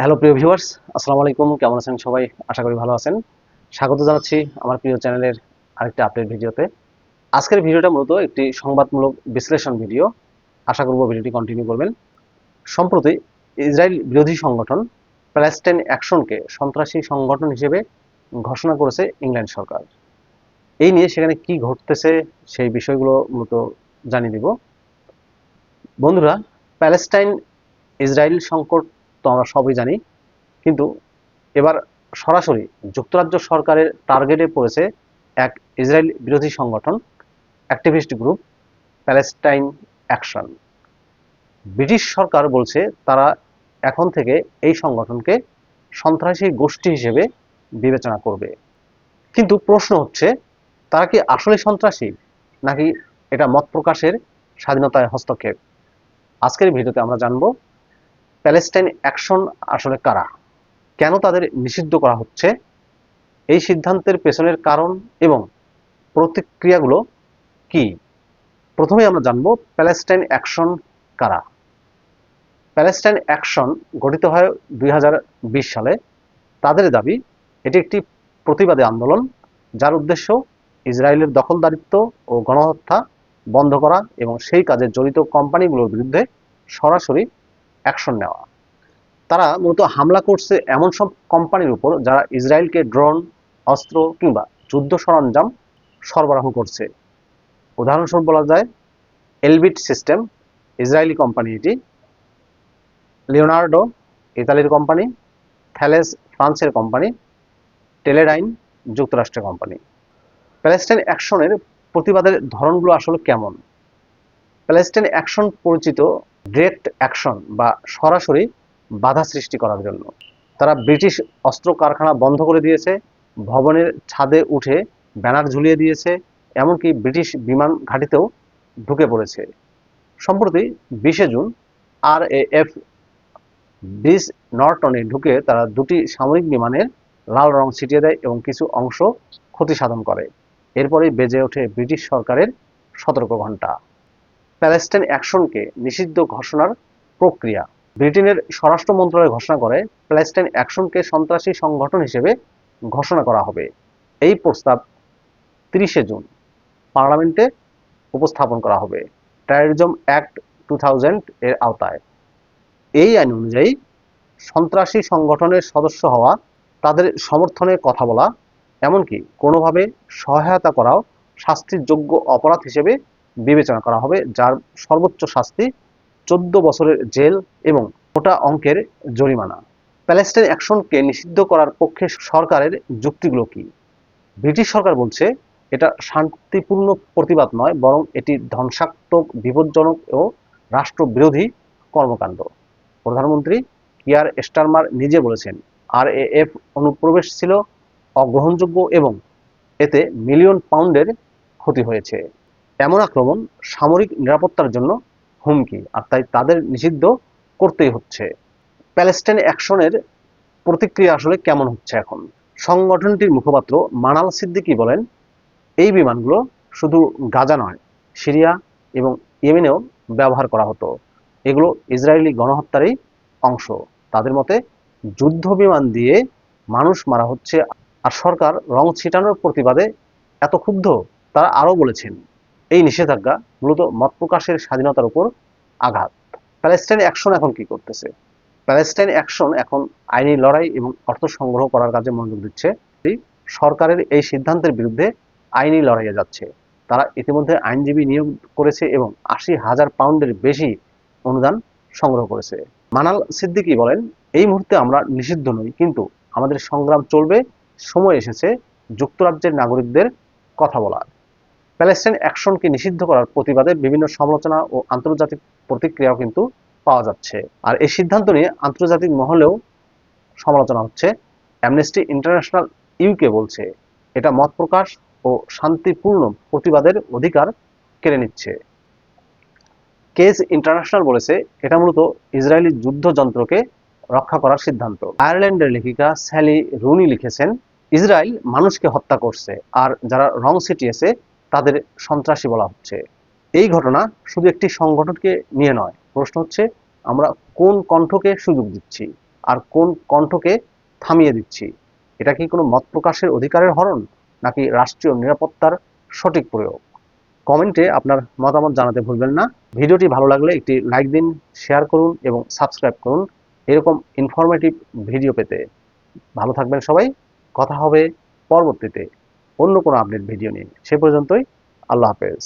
Hello প্রিয় viewers আসসালামু আলাইকুম, কেমন আছেন সবাই? আশা করি ভালো আছেন। স্বাগত জানাচ্ছি আমার প্রিয় চ্যানেলের আরেকটা আপডেট ভিডিওতে। আজকের ভিডিওটা মূলত একটি সংবাদমূলক বিশ্লেষণ ভিডিও আশা করব ভিডিওটি কন্টিনিউ করবেন। সম্প্রতি ইসরায়েল বিরোধী সংগঠন প্যালেস্টাইন অ্যাকশনকে সন্ত্রাসী সংগঠন হিসেবে ঘোষণা করেছে ইংল্যান্ড সরকার। এই নিয়ে সেখানে কি ঘটতেছে সেই বিষয়গুলো মূলত জানিয়ে দিব। বন্ধুরা প্যালেস্টাইন ইসরায়েল সংকট তো আমরা সবই জানি। কিন্তু এবার সরাসরি যুক্তরাজ্য সরকারের টার্গেটে পড়েছে এক ইসরায়েল বিরোধী সংগঠন, activist group, Palestine Action. British সরকার বলছে তারা এখন থেকে এই সংগঠনকে সন্ত্রাসী গোষ্ঠী হিসেবে বিবেচনা করবে। কিন্তু প্রশ্ন হচ্ছে, তারা কি আসলে সন্ত্রাসী, নাকি এটা মত প্রকাশের স্বাধীনতায় হস্তক্ষেপ? আজকের ভিডিওতে আমরা জানব প্যালেস্টাইন অ্যাকশন আসলে কারা? কেন তাদের নিষিদ্ধ করা হচ্ছে? এই সিদ্ধান্তের পেছনের কারণ এবং প্রতিক্রিয়াগুলো কি? প্রথমে আমরা জানব প্যালেস্টাইন অ্যাকশন কারা? প্যালেস্টাইন অ্যাকশন গঠিত হয় দুই হাজার বিশ সালে। তাদের দাবি, এটি একটি প্রতিবাদী আন্দোলন, যার উদ্দেশ্য ইসরায়েলের দখলদারিত্ব ও গণহত্যা বন্ধ করা এবং সেই কাজে জড়িত কোম্পানিগুলোর বিরুদ্ধে সরাসরি অ্যাকশন নেওয়া। তারা মূলত হামলা করছে এমন সব কোম্পানির উপর যারা ইসরায়েলকে ড্রোন অস্ত্র কিংবা যুদ্ধ সরঞ্জাম সরবরাহ করছে। উদাহরণস্বরূপ বলা যায় এলবিট সিস্টেম ইসরায়েলি কোম্পানি এটি লিওনার্ডো ইতালির কোম্পানি থ্যালেস ফ্রান্সের কোম্পানি টেলেডাইন যুক্তরাষ্ট্রের কোম্পানি প্যালেস্টাইন অ্যাকশনের প্রতিবাদের ধরনগুলো আসলে কেমন? প্যালেস্টাইন অ্যাকশন পরিচিত ডিরেক্ট অ্যাকশন বা সরাসরি বাধা সৃষ্টি করার জন্য। তারা ব্রিটিশ অস্ত্র কারখানা বন্ধ করে দিয়েছে, ভবনের ছাদে উঠে ব্যানার ঝুলিয়ে দিয়েছে, এমনকি ব্রিটিশ বিমান ঘাঁটিতেও ঢুকে পড়েছে। সম্প্রতি বিশে June R A F Brize নর্টনে ঢুকে তারা দুটি সামরিক বিমানের লাল রং ছিটিয়ে দেয় এবং কিছু অংশ ক্ষতি সাধন করে। এরপরেই বেজে ওঠে ব্রিটিশ সরকারের সতর্ক ঘণ্টা প্যালেস্টাইন অ্যাকশনকে নিষিদ্ধ ঘোষণার প্রক্রিয়া। ব্রিটেনের স্বরাষ্ট্র মন্ত্রণালয় ঘোষণা করে প্যালেস্টাইন অ্যাকশনকে সন্ত্রাসী সংগঠন হিসেবে ঘোষণা করা হবে। এই প্রস্তাব তিরিশে জুন পার্লামেন্টে উপস্থাপন করা হবে। টেরোরিজম অ্যাক্ট টু থাউজেন্ড এর আওতায়। এই আইন অনুযায়ী সন্ত্রাসী সংগঠনের সদস্য হওয়া, তাদের সমর্থনে কথা বলা, এমনকি কোনোভাবে সহায়তা করাও শাস্তির যোগ্য অপরাধ হিসেবে বিবেচনা করা হবে, যার সর্বোচ্চ শাস্তি চোদ্দ বছরের জেল এবং মোটা অঙ্কের জরিমানা। প্যালেস্টাইন অ্যাকশনকে নিষিদ্ধ করার পক্ষে সরকারের যুক্তিগুলো কি? ব্রিটিশ সরকার বলছে, এটা শান্তিপূর্ণ প্রতিবাদ নয়, বরং এটি ধ্বংসাত্মক, বিপজ্জনক ও রাষ্ট্রবিরোধী কর্মকাণ্ড। প্রধানমন্ত্রী কিয়ার স্টারমার নিজে বলেছেন, আর এফ অনুপ্রবেশ ছিল অগ্রহণযোগ্য এবং এতে মিলিয়ন পাউন্ডের ক্ষতি হয়েছে। এমন আক্রমণ সামরিক নিরাপত্তার জন্য হুমকি, আর তাই তাদের নিষিদ্ধ করতেই হচ্ছে। প্যালেস্টাইন অ্যাকশনের প্রতিক্রিয়া আসলে কেমন হচ্ছে এখন? সংগঠনটির মুখপাত্র মানাল সিদ্দিকি বলেন, এই বিমানগুলো শুধু গাজা নয়, সিরিয়া এবং ইয়েমেনেও ব্যবহার করা হতো। এগুলো ইসরায়েলি গণহত্যারই অংশ। তাদের মতে, যুদ্ধ বিমান দিয়ে মানুষ মারা হচ্ছে আর সরকার রং ছিটানোর প্রতিবাদে এত ক্ষুব্ধ? তারা আরও বলেছেন এই নিষেধাজ্ঞা মূলত মত প্রকাশের স্বাধীনতার উপর আঘাত। প্যালেস্টাইন অ্যাকশন এখন কি করতেছে? প্যালেস্টাইন অ্যাকশন এখন আইনি লড়াই এবং অর্থ সংগ্রহ করার কাজে মনোযোগ দিচ্ছে। সরকারের এই সিদ্ধান্তের বিরুদ্ধে আইনি লড়াইয়ে যাচ্ছে। তারা ইতিমধ্যে আইনজীবী নিয়োগ করেছে এবং আশি হাজার পাউন্ডের বেশি অনুদান সংগ্রহ করেছে। মানাল সিদ্দিকি বলেন, এই মুহূর্তে আমরা নিষিদ্ধ নই, কিন্তু আমাদের সংগ্রাম চলবে, সময় এসেছে যুক্তরাজ্যের নাগরিকদের কথা বলার। প্যালেস্টাইন অ্যাকশনকে নিষিদ্ধ করার প্রতিবাদে বিভিন্ন সমালোচনা ও আন্তর্জাতিক প্রতিক্রিয়াও কিন্তু পাওয়া যাচ্ছে। আর এই সিদ্ধান্ত নিয়ে আন্তর্জাতিক মহলেও সমালোচনা হচ্ছে। অ্যামনেস্টি ইন্টারন্যাশনাল ইউকে বলছে, এটা মত প্রকাশ ও শান্তিপূর্ণ প্রতিবাদের অধিকার কেড়ে নিচ্ছে। কেস ইন্টারন্যাশনাল বলেছে, এটা মূলত ইসরায়েলি যুদ্ধযন্ত্রকে রক্ষা করার সিদ্ধান্ত। আয়ারল্যান্ডের লেখিকা স্যালি রুনি লিখেছেন, ইসরায়েল মানুষকে হত্যা করছে, আর যারা রং ছিটিয়েছে তাদের সন্ত্রাসী বলা হচ্ছে। এই ঘটনা শুধু একটি সংগঠনকে নিয়ে নয়, প্রশ্ন হচ্ছে আমরা কোন কণ্ঠকে সুযোগ দিচ্ছি আর কোন কণ্ঠকে থামিয়ে দিচ্ছি? এটা কি কোনো মত প্রকাশের অধিকারের হরণ নাকি রাষ্ট্রীয় নিরাপত্তার সঠিক প্রয়োগ? কমেন্টে আপনার মতামত জানাতে ভুলবেন না। ভিডিওটি ভালো লাগলে একটি লাইক দিন, শেয়ার করুন এবং সাবস্ক্রাইব করুন। এরকম ইনফরমেটিভ ভিডিও পেতে। ভালো থাকবেন সবাই। কথা হবে পরবর্তীতে। অন্য কোনো আপডেট ভিডিও নিয়ে। সে পর্যন্তই আল্লাহ হাফেজ।